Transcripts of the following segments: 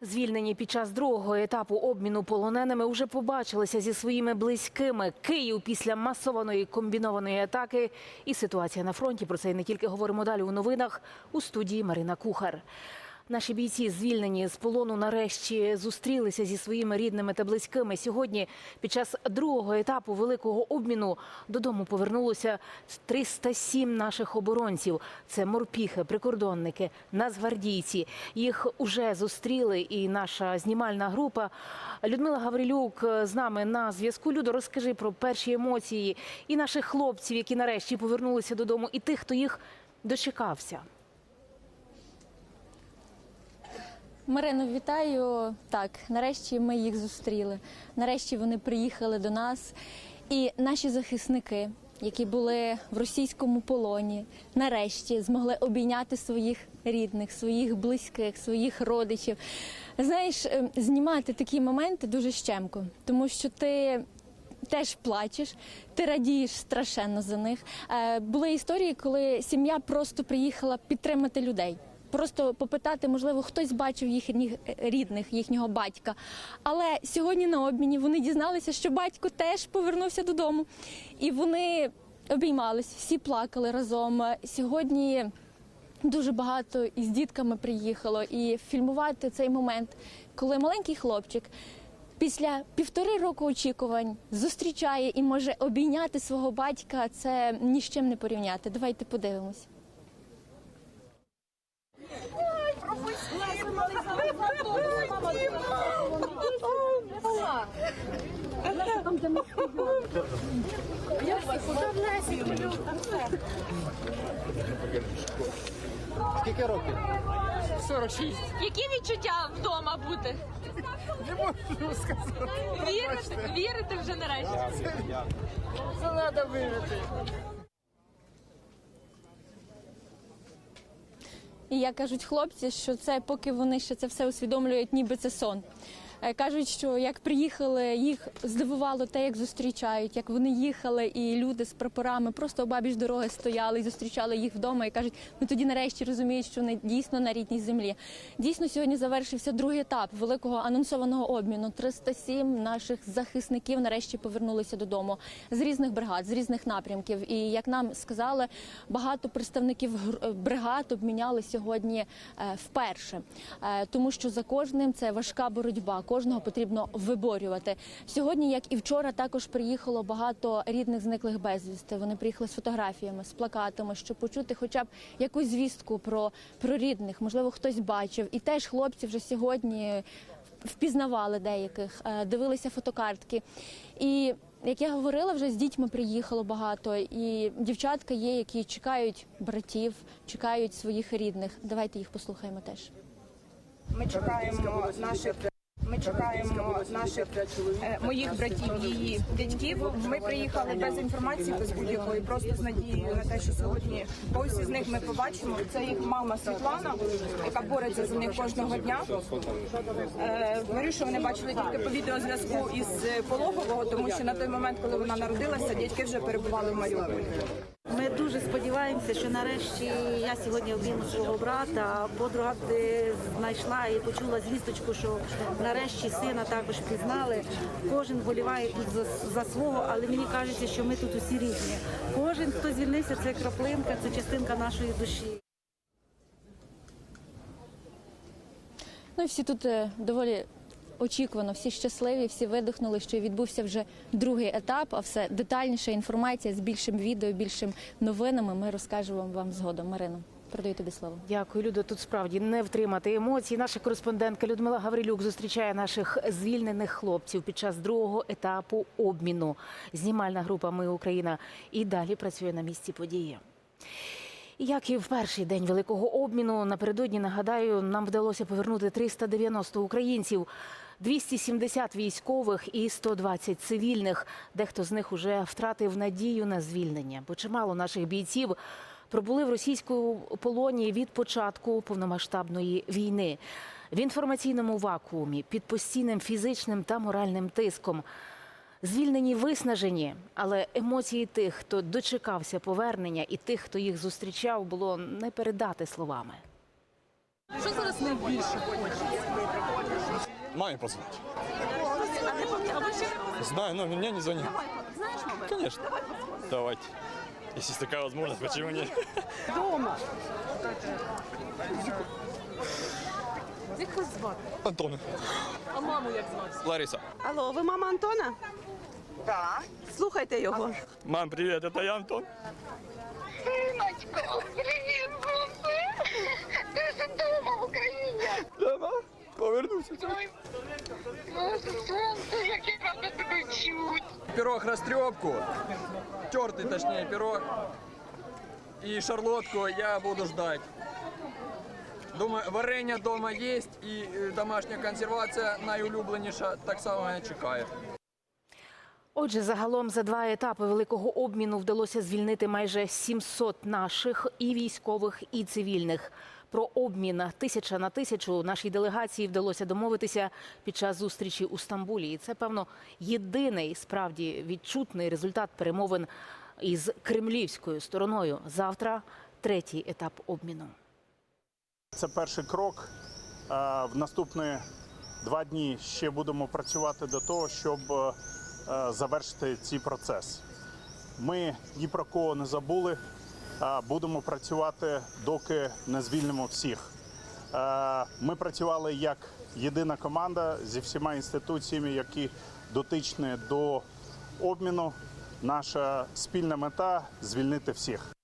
Звільнені під час другого етапу обміну полоненими вже побачилися зі своїми близькими. Київ після масованої комбінованої атаки і ситуація на фронті. Про це і не тільки говоримо далі у новинах у студії Марина Кухар. Наші бійці, звільнені з полону, нарешті зустрілися зі своїми рідними та близькими. Сьогодні, під час другого етапу великого обміну, додому повернулося 307 наших оборонців. Це морпіхи, прикордонники, нацгвардійці. Їх уже зустріли, і наша знімальна група. Людмила Гаврилюк з нами на зв'язку. Людо, розкажи про перші емоції і наших хлопців, які нарешті повернулися додому, і тих, хто їх дочекався. Марино, вітаю. Так, нарешті ми їх зустріли. Нарешті вони приїхали до нас. І наші захисники, які були в російському полоні, нарешті змогли обійняти своїх рідних, своїх близьких, своїх родичів. Знаєш, е, знімати такі моменти дуже щемко, тому що ти. Теж плачеш, ти радієш страшенно за них. Е, були історії, коли сім'я просто приїхала підтримати людей. Просто попитати, можливо, хтось бачив їхніх рідних, їхнього батька. Але сьогодні на обміні вони дізналися, що батько теж повернувся додому, і вони обіймались, всі плакали разом. Сьогодні дуже багато із дітками приїхало, і фільмувати цей момент, коли маленький хлопчик. Після півтори року очікувань зустрічає і може обійняти свого батька. Це ні з чим не порівняти. Давайте подивимось. Скільки років? 46. Які відчуття вдома бути? Не можу сказати. Вірите, вірите вже нарешті? Це треба вижити. І як кажуть хлопці, що це поки вони ще це все усвідомлюють, ніби це сон. Е, Кажуть, що як приїхали, їх здивувало те, як зустрічають, як вони їхали, і люди з прапорами просто обабіч дороги стояли і зустрічали їх вдома. І кажуть, ну тоді нарешті розуміють, що вони дійсно на рідній землі. Дійсно, сьогодні завершився другий етап великого анонсованого обміну. 307 наших захисників нарешті повернулися додому з різних бригад, з різних напрямків. І як нам сказали, багато представників бригад обміняли сьогодні е, вперше, Е, тому що за кожним це важка боротьба. Кожного потрібно виборювати. Сьогодні, як і вчора, також приїхало багато рідних зниклих безвісти. Вони приїхали з фотографіями, з плакатами, щоб почути хоча б якусь звістку про, про рідних. Можливо, хтось бачив. І теж хлопці вже сьогодні впізнавали деяких, е, дивилися фотокартки. І як я говорила, вже з дітьми приїхало багато, і дівчатка є, які чекають братів, чекають своїх рідних. Давайте їх послухаємо теж. Ми чекаємо наших. Ми чекаємо наших е, моїх братів, її дядьків. Ми приїхали без інформації, без будь-якої, просто з надією на те, що сьогодні когось із них ми побачимо. Це їх мама Світлана, яка бореться за них кожного дня. Е, Говорю, що вони бачили тільки по відеозв'язку із пологового, тому що на той момент, коли вона народилася, дядьки вже перебували в Маріуполі. Ми дуже сподіваємося, що нарешті я сьогодні обійму свого брата. Подруга е, знайшла і почула звісточку, що нарешті сина також пізнали. Кожен боліває тут за, за свого, але мені кажеться, що ми тут усі різні. Кожен, хто звільнився, це краплинка, це частинка нашої душі. Ну і всі тут е, доволі очікувано, всі щасливі, всі видихнули, що відбувся вже другий етап. А все детальніша інформація з більшим відео, більшим новинами. Ми розкажемо вам згодом. Марино, передаю тобі слово. Дякую, Людо. Тут справді не втримати емоцій. Наша кореспондентка Людмила Гаврилюк зустрічає наших звільнених хлопців під час другого етапу обміну. Знімальна група Ми Україна і далі працює на місці події. Як і в перший день великого обміну, напередодні нагадаю, нам вдалося повернути 390 українців, 270 військових і 120 цивільних. Дехто з них уже втратив надію на звільнення, бо чимало наших бійців пробули в російському полоні від початку повномасштабної війни в інформаційному вакуумі під постійним фізичним та моральним тиском. Звільнені виснажені, але емоції тих, хто дочекався повернення, і тих, хто їх зустрічав, було не передати словами. Що зараз найбільше хочеться? Маме позвонить. Знаю, но мне не звонит. Знаешь номер? Конечно. Давайте. Если есть такая возможность, почему нет? Як вас звати? Антон. А маму як звати? Лариса. Алло, ви мама Антона? Так. Слухайте його. Мам, привет, это я Антон. Синочко, привіт, бомби! Ти ж вдома в Україні. Да, мам, повернуся. Ой, Боже, сонце, як я рада тебе чуть. Пирог растрепку, тертый точнее пирог. И шарлотку я буду ждать. Думаю, варення дома є і е, домашня консервація найулюбленіша, так само я чекаю. Отже, загалом за два етапи великого обміну вдалося звільнити майже 700 наших і військових, і цивільних. Про обмін тисяча на тисячу нашій делегації вдалося домовитися під час зустрічі у Стамбулі. І це певно єдиний справді відчутний результат перемовин із кремлівською стороною. Завтра третій етап обміну. Це перший крок. Е, В наступні два дні ще будемо працювати до того, щоб е, завершити цей процес. Ми ні про кого не забули. Е, Будемо працювати, доки не звільнимо всіх. Ми працювали як єдина команда зі всіма інституціями, які дотичні до обміну. Наша спільна мета звільнити всіх.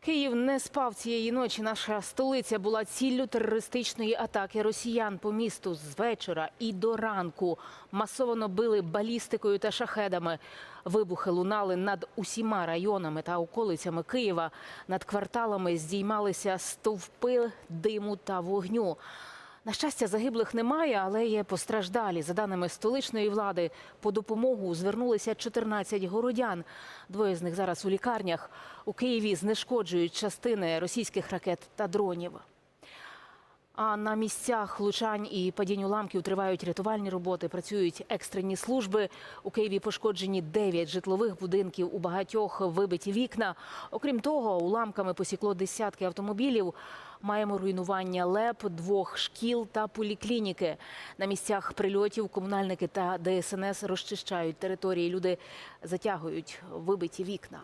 Київ не спав цієї ночі. Наша столиця була ціллю терористичної атаки росіян по місту з вечора і до ранку. Масово били балістикою та шахедами. Вибухи лунали над усіма районами та околицями Києва. Над кварталами здіймалися стовпи диму та вогню. На щастя, загиблих немає, але є постраждалі. За даними столичної влади, по допомогу звернулися 14 городян. Двоє з них зараз у лікарнях. У Києві знешкоджують частини російських ракет та дронів. А на місцях влучань і падінь уламків тривають рятувальні роботи, працюють екстрені служби. У Києві пошкоджені 9 житлових будинків, у багатьох вибиті вікна. Окрім того, уламками посікло десятки автомобілів. Маємо руйнування ЛЕП, двох шкіл та поліклініки. На місцях прильотів комунальники та ДСНС розчищають території. Люди затягують вибиті вікна.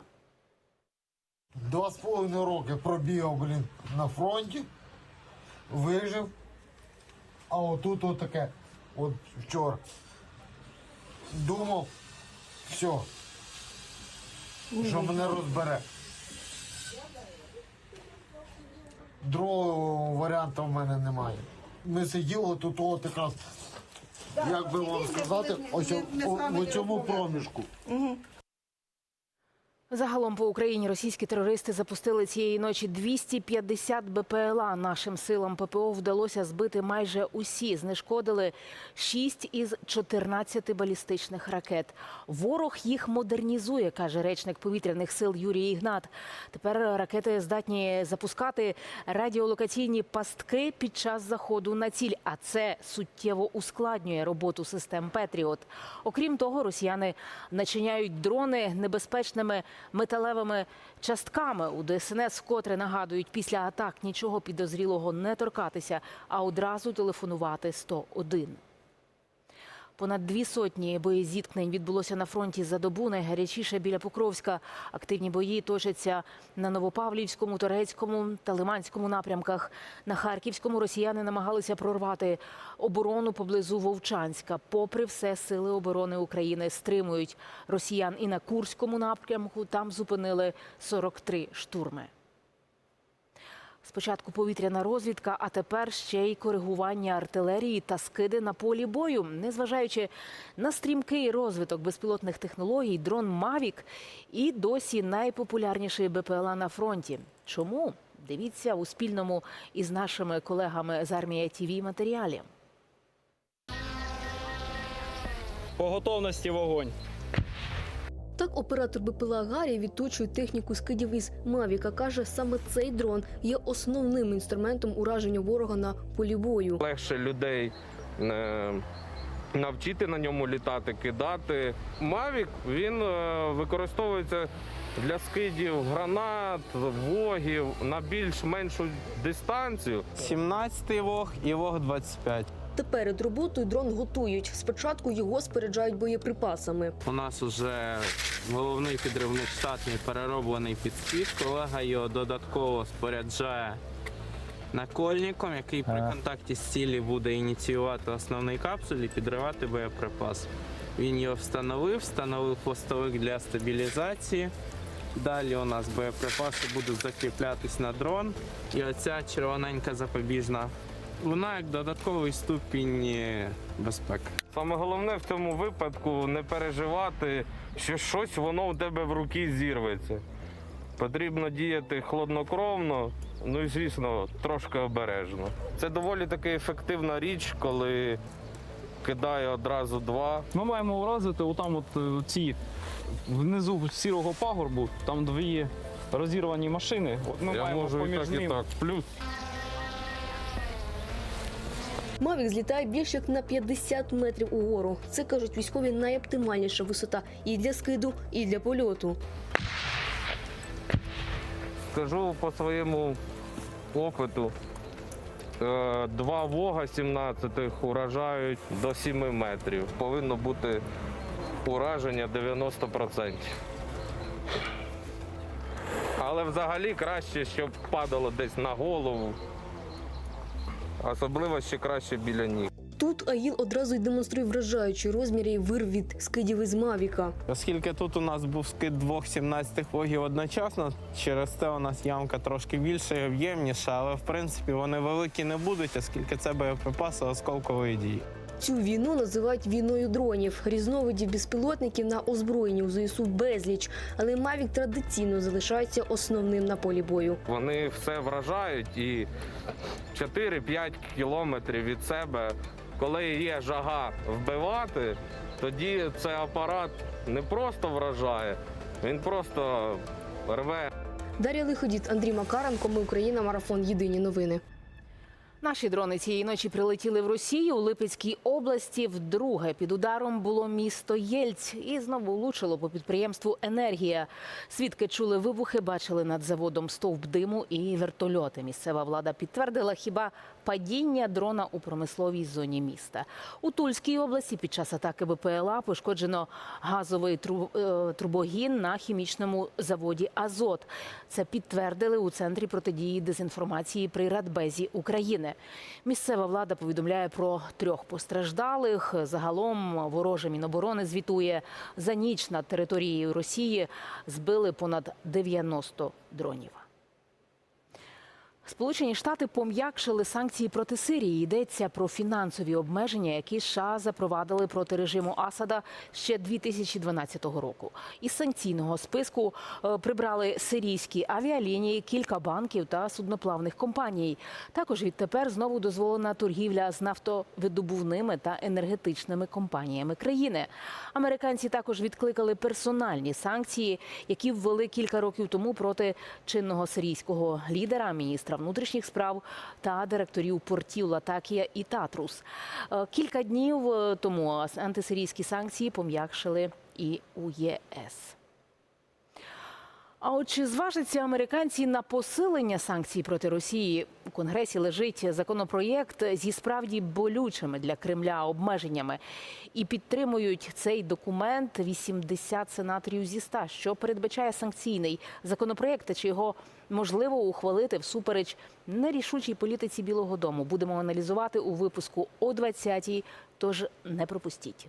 Два з половиною роки пробігав, блін, на фронті, вижив. А отут от таке, от вчора. Думав, все, що мене розбере. Другого варіанту в мене немає. Ми сиділи тут от якраз, як би вам сказати, ось у- у цьому проміжку. Загалом по Україні російські терористи запустили цієї ночі 250 БПЛА. Нашим силам ППО вдалося збити майже усі. Знешкодили 6 із 14 балістичних ракет. Ворог їх модернізує, каже речник повітряних сил Юрій Ігнат. Тепер ракети здатні запускати радіолокаційні пастки під час заходу на ціль. А це суттєво ускладнює роботу систем Петріот. Окрім того, росіяни начиняють дрони небезпечними металевими частками. У ДСНС вкотре нагадують, після атак нічого підозрілого не торкатися, а одразу телефонувати 101. Понад дві сотні боєзіткнень відбулося на фронті за добу. Найгарячіше біля Покровська. Активні бої точаться на Новопавлівському, Торецькому та Лиманському напрямках. На Харківському росіяни намагалися прорвати оборону поблизу Вовчанська. Попри все, сили оборони України стримують росіян і на Курському напрямку. Там зупинили 43 штурми. Спочатку повітряна розвідка, а тепер ще й коригування артилерії та скиди на полі бою. Незважаючи на стрімкий розвиток безпілотних технологій, дрон Мавік і досі найпопулярніший БПЛА на фронті. Чому? Дивіться у спільному із нашими колегами з армія ТІВІ матеріалі. По готовності вогонь. Так оператор БПЛА Гаррі відточує техніку скидів із Мавіка. Каже, саме цей дрон є основним інструментом ураження ворога на полі бою. легше людей е, навчити на ньому літати, кидати. Мавік він е, використовується для скидів гранат, вогів на більш меншу дистанцію. 17-й вог і вог 25. Та перед роботою дрон готують. Спочатку його споряджають боєприпасами. У нас уже головний підривник штатний перероблений під спід. Колега його додатково споряджає накольником, який при контакті з цілі буде ініціювати основний капсуль і підривати боєприпас. Він його встановив, встановив хвостовик для стабілізації. Далі у нас боєприпаси будуть закріплятись на дрон. І оця червоненька запобіжна. Вона як додатковий ступінь е, безпеки. Саме головне в цьому випадку не переживати, що щось воно у тебе в руки зірветься. Потрібно діяти хладнокровно, ну і звісно, трошки обережно. Це доволі таки ефективна річ, коли кидає одразу два. Ми маємо уразити отам от е, ці внизу сірого пагорбу, там дві розірвані машини. От ми Я маємо можу і поміж так, і так. Плюс Мавік злітає більш як на 50 метрів угору. Це кажуть військові найоптимальніша висота і для скиду, і для польоту. скажу по своєму опиту. е, Два вога 17-х уражають до 7 метрів. Повинно бути ураження 90%. Але взагалі краще, щоб падало десь на голову. Особливо ще краще біля ніг. Тут Аїл одразу й демонструє вражаючі розміри і вир від скидів із Мавіка. Оскільки тут у нас був скид двох 17 вогів одночасно, через це у нас ямка трошки більша і об'ємніша, але в принципі вони великі не будуть, оскільки це боєприпаси осколкової дії. Цю війну називають війною дронів. Різновидів безпілотників на озброєнні у ЗСУ безліч, але Мавік традиційно залишається основним на полі бою. Вони все вражають і 4-5 кілометрів від себе, коли є жага вбивати, тоді цей апарат не просто вражає, він просто рве. Дар'я Лиходіт, Андрій Макаренко. Ми Україна. Марафон. Єдині новини. Наші дрони цієї ночі прилетіли в Росію у Липецькій області. Вдруге під ударом було місто Єльць і знову влучило по підприємству Енергія. Свідки чули вибухи, бачили над заводом стовп диму і вертольоти. Місцева влада підтвердила хіба падіння дрона у промисловій зоні міста. У Тульській області під час атаки БПЛА пошкоджено газовий е, трубогін на хімічному заводі Азот. Це підтвердили у центрі протидії дезінформації при Радбезі України. Місцева влада повідомляє про трьох постраждалих. Загалом вороже міноборони звітує за ніч над територією Росії збили понад 90 дронів. Сполучені Штати пом'якшили санкції проти Сирії. Йдеться про фінансові обмеження, які США запровадили проти режиму Асада ще 2012 року. Із санкційного списку е, прибрали сирійські авіалінії, кілька банків та судноплавних компаній. Також відтепер знову дозволена торгівля з нафтовидобувними та енергетичними компаніями країни. Американці також відкликали персональні санкції, які ввели кілька років тому проти чинного сирійського лідера, міністра внутрішніх справ та директорів портів Латакія і Татрус. Е, Кілька днів е, тому антисирійські санкції пом'якшили і у ЄС. А от чи зважаться американці на посилення санкцій проти Росії? У Конгресі лежить законопроєкт зі справді болючими для Кремля обмеженнями. І підтримують цей документ 80 сенаторів зі 100, що передбачає санкційний законопроєкт, чи його можливо ухвалити всупереч нерішучій політиці Білого Дому. Будемо аналізувати у випуску о 20-й, тож не пропустіть.